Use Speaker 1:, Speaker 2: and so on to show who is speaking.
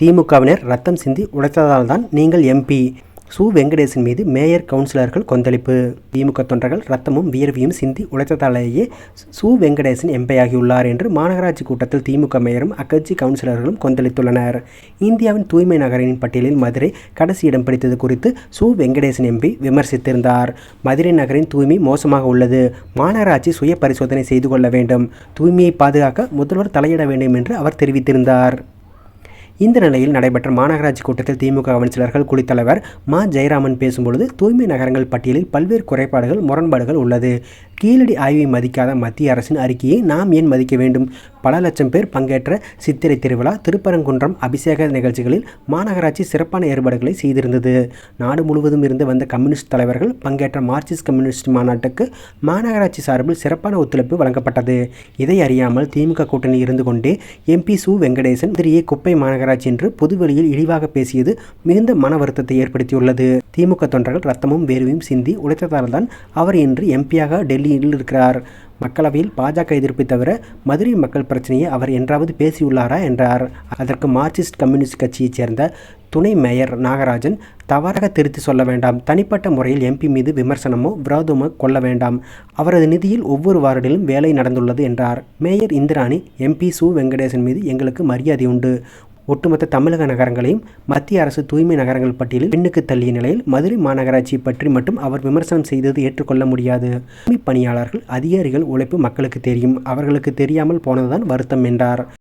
Speaker 1: திமுகவினர் ரத்தம் சிந்தி உழைத்ததால் தான் நீங்கள் எம்பி சு. வெங்கடேசன் மீது மேயர் கவுன்சிலர்கள் கொந்தளிப்பு. திமுக தொண்டர்கள் ரத்தமும் வியர்வியும் சிந்தி உழைத்ததாலேயே சு. வெங்கடேசன் எம்பியாகியுள்ளார் என்று மாநகராட்சி கூட்டத்தில் திமுக மேயரும் அக்கட்சி கவுன்சிலர்களும் கொந்தளித்துள்ளனர். இந்தியாவின் தூய்மை நகரின் பட்டியலில் மதுரை கடைசி இடம் பிடித்தது குறித்து சு. வெங்கடேசன் எம்பி விமர்சித்திருந்தார். மதுரை நகரின் தூய்மை மோசமாக உள்ளது. மாநகராட்சி சுய பரிசோதனை செய்து கொள்ள வேண்டும். தூய்மையை பாதுகாக்க முதல்வர் தலையிட வேண்டும் என்று அவர் தெரிவித்திருந்தார். இந்த நிலையில் நடைபெற்ற மாநகராட்சி கூட்டத்தில் திமுக கவுன்சிலர்கள் குழுத்தலைவர் மா. ஜெயராமன் பேசும்பொழுது தூய்மை நகரங்கள் பட்டியலில் பல்வேறு குறைபாடுகள் முரண்பாடுகள் உள்ளது. கீழடி ஆய்வை மதிக்காத மத்திய அரசின் அறிக்கையை நாம் ஏன் மதிக்க வேண்டும்? பல லட்சம் பேர் பங்கேற்ற சித்திரை திருவிழா திருப்பரங்குன்றம் அபிஷேக நிகழ்ச்சிகளில் மாநகராட்சி சிறப்பான ஏற்பாடுகளை செய்திருந்தது. நாடு முழுவதும் இருந்து வந்த கம்யூனிஸ்ட் தலைவர்கள் பங்கேற்ற மார்க்சிஸ்ட் கம்யூனிஸ்ட் மாநாட்டுக்கு மாநகராட்சி சார்பில் சிறப்பான ஒத்துழைப்பு வழங்கப்பட்டது. இதை அறியாமல் திமுக கூட்டணி இருந்து கொண்டே எம்பி சு. வெங்கடேசன் திரியே குப்பை மாநகராட்சி என்று பொதுவெளியில் இழிவாக பேசியது மிகுந்த மன வருத்தத்தை ஏற்படுத்தியுள்ளது. திமுக தொண்டர்கள் ரத்தமும் வேர்வையும் சிந்தி உழைத்ததால் தான் அவர் இன்று எம்பியாக டெல்லியில் இருக்கிறார். மக்களவையில் பாஜக எதிர்ப்பை தவிர மதுரை மக்கள் பிரச்சனையை அவர் என்றாவது பேசியுள்ளாரா என்றார். அதற்கு மார்க்சிஸ்ட் கம்யூனிஸ்ட் கட்சியைச் சேர்ந்த துணை மேயர் நாகராஜன் தவறாக திருத்தி சொல்ல வேண்டாம். தனிப்பட்ட முறையில் எம்பி மீது விமர்சனமோ விரோதமோ கொள்ள வேண்டாம். அவரது நிதியில் ஒவ்வொரு வார்டிலும் வேலை நடந்துள்ளது என்றார். மேயர் இந்திராணி எம்பி சு வெங்கடேசன் மீது எங்களுக்கு மரியாதை உண்டு ஒட்டுமொத்த தமிழக நகரங்களையும் மத்திய அரசு தூய்மை நகரங்கள் பட்டியலில் பெண்ணுக்கு தள்ளிய நிலையில் மதுரை மாநகராட்சி பற்றி மட்டும் அவர் விமர்சனம் செய்தது ஏற்றுக்கொள்ள முடியாது. பணியாளர்கள் அதிகாரிகள் உழைப்பு மக்களுக்கு தெரியும். அவர்களுக்கு தெரியாமல் போனதுதான் வருத்தம் என்றார்.